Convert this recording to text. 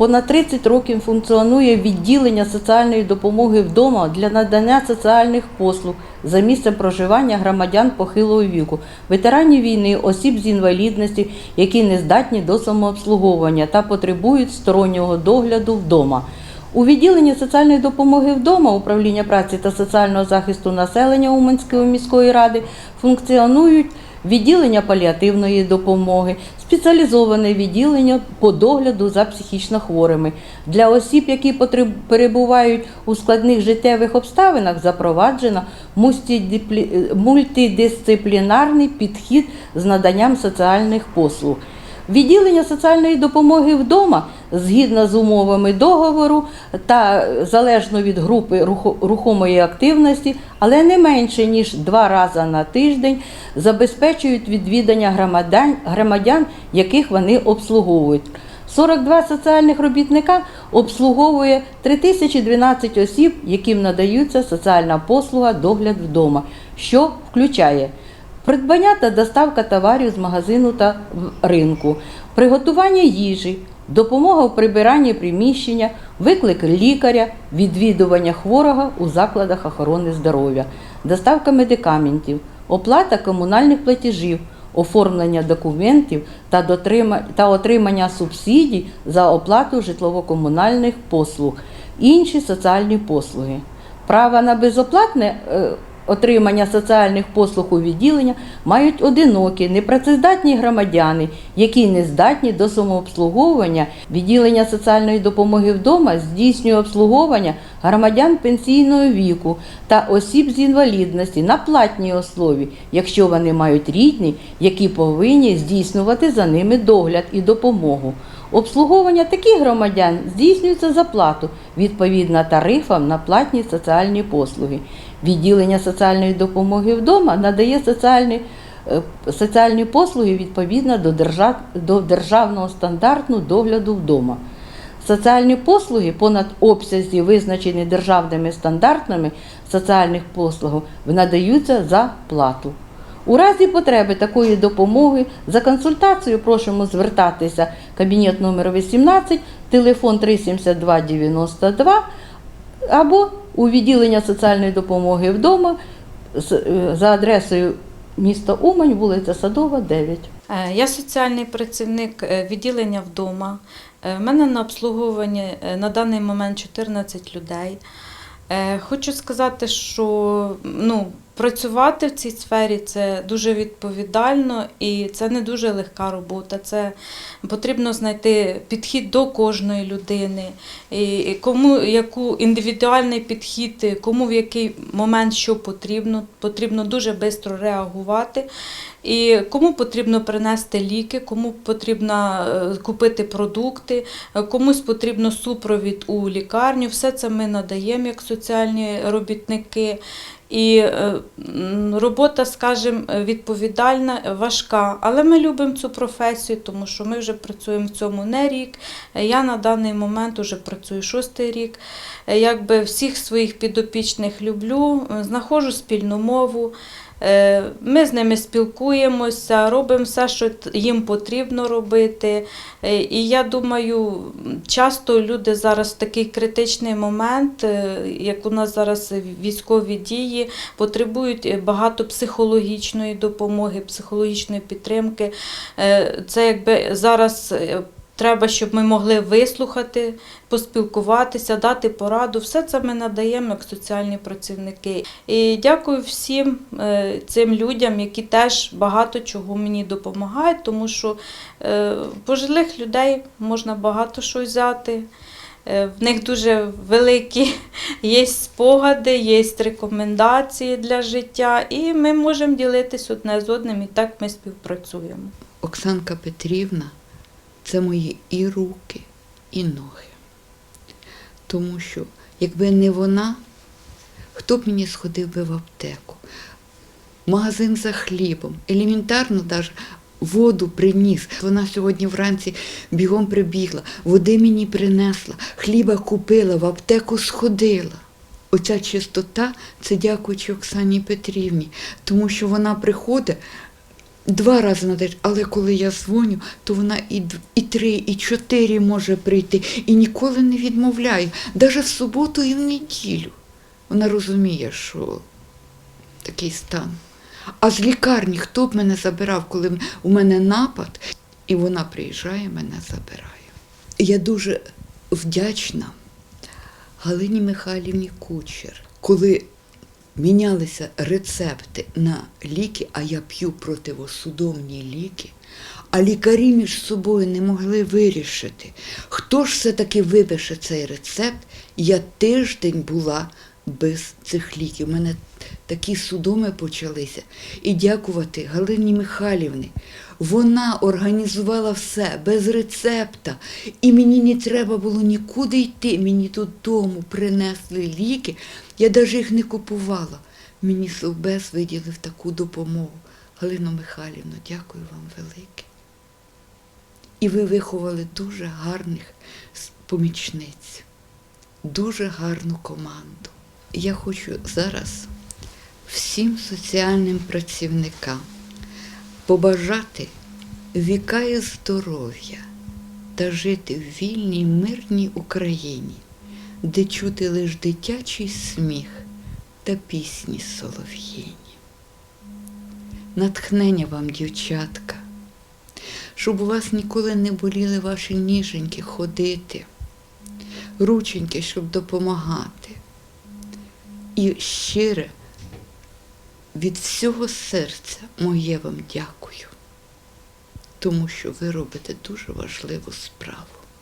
Понад 30 років функціонує відділення соціальної допомоги вдома для надання соціальних послуг за місцем проживання громадян похилого віку, ветеранів війни, осіб з інвалідності, які не здатні до самообслуговування та потребують стороннього догляду вдома. У відділенні соціальної допомоги вдома управління праці та соціального захисту населення Уманської міської ради функціонують відділення паліативної допомоги, спеціалізоване відділення по догляду за психічно хворими. Для осіб, які перебувають у складних життєвих обставинах, запроваджено мультидисциплінарний підхід з наданням соціальних послуг. Відділення соціальної допомоги вдома згідно з умовами договору та залежно від групи рухомої активності, але не менше ніж два рази на тиждень забезпечують відвідання громадян, громадян яких вони обслуговують. 42 соціальних робітника обслуговує 3012 осіб, яким надаються соціальна послуга догляд вдома, що включає придбання та доставка товарів з магазину та ринку, приготування їжі, допомога в прибиранні приміщення, виклик лікаря, відвідування хворого у закладах охорони здоров'я, доставка медикаментів, оплата комунальних платежів, оформлення документів та, отримання субсидій за оплату житлово-комунальних послуг, інші соціальні послуги. Право на безоплатне е, отримання соціальних послуг у відділення мають одинокі, непрацездатні громадяни, які не здатні до самообслуговування. Відділення соціальної допомоги вдома здійснює обслуговування громадян пенсійного віку та осіб з інвалідності на платній основі, якщо вони мають рідні, які повинні здійснювати за ними догляд і допомогу. Обслуговування таких громадян здійснюється за плату відповідно тарифам на платні соціальні послуги. Відділення соціальної допомоги вдома надає соціальні, е, соціальні послуги відповідно до, держав, до державного стандарту догляду вдома. Соціальні послуги понад обсязі, визначені державними стандартами соціальних послуг, надаються за плату. У разі потреби такої допомоги за консультацією просимо звертатися кабінет номер 18, телефон 372 92 або у відділення соціальної допомоги вдома е, за адресою міста Умань, вулиця Садова, 9. Е, Я соціальний працівник е, відділення вдома. У мене на обслуговуванні на даний момент 14 людей. Хочу сказати, що ну, працювати в цій сфері це дуже відповідально і це не дуже легка робота. Це потрібно знайти підхід до кожної людини, і кому яку індивідуальний підхід, кому в який момент що потрібно. Потрібно дуже швидко реагувати. І кому потрібно принести ліки, кому потрібно е, купити продукти, комусь потрібно супровід у лікарню. Все це ми надаємо як соціальні робітники. І е, робота, скажімо, відповідальна, важка. Але ми любимо цю професію, тому що ми вже працюємо в цьому не рік. Я на даний момент вже працюю шостий рік. Е, Якби всіх своїх підопічних люблю, е, знаходжу спільну мову. Е, Ми з ними спілкуємося, робимо все, що їм потрібно робити. Е, І я думаю, часто люди зараз в такий критичний момент, е, як у нас зараз військові дії, потребують багато психологічної допомоги, психологічної підтримки. Це якби зараз. Треба, щоб ми могли вислухати, поспілкуватися, дати пораду. Все це ми надаємо як соціальні працівники. І дякую всім е, цим людям, які теж багато чого мені допомагають, тому що е, пожилих людей можна багато що взяти. Е, В них дуже великі є спогади, є рекомендації для життя, і ми можемо ділитись одне з одним, і так ми співпрацюємо. Оксанка Петрівна це мої і руки, і ноги. Тому що, якби не вона, хто б мені сходив би в аптеку, магазин за хлібом, елементарно навіть воду приніс. Вона сьогодні вранці бігом прибігла, води мені принесла, хліба купила, в аптеку сходила. Оця чистота це дякуючи Оксані Петрівні, тому що вона приходить, два рази на день, але коли я дзвоню, то вона і, і три, і чотири може прийти, і ніколи не відмовляє, навіть в суботу і в неділю. Вона розуміє, що такий стан. А з лікарні хто б мене забирав, коли у мене напад, і вона приїжджає, мене забирає. Я дуже вдячна Галині Михайлівні Кучер, коли мінялися рецепти на ліки, а я п'ю противосудомні ліки, а лікарі між собою не могли вирішити, хто ж все-таки випише цей рецепт, я тиждень була без цих ліків. У мене такі судоми почалися. І дякувати Галині Михайлівні. Вона організувала все без рецепта, і мені не треба було нікуди йти. Мені додому принесли ліки. Я навіть їх не купувала. Мені Совбез виділив таку допомогу. Галино Михайлівно, дякую вам велике. І ви виховали дуже гарних помічниць, дуже гарну команду. Я хочу зараз всім соціальним працівникам побажати віка і здоров'я та жити в вільній мирній Україні, де чути лиш дитячий сміх та пісні солов'їні. Натхнення вам, дівчатка, щоб у вас ніколи не боліли ваші ніженьки ходити, рученьки, щоб допомагати. І щире від всього серця моє вам дякую, тому що ви робите дуже важливу справу.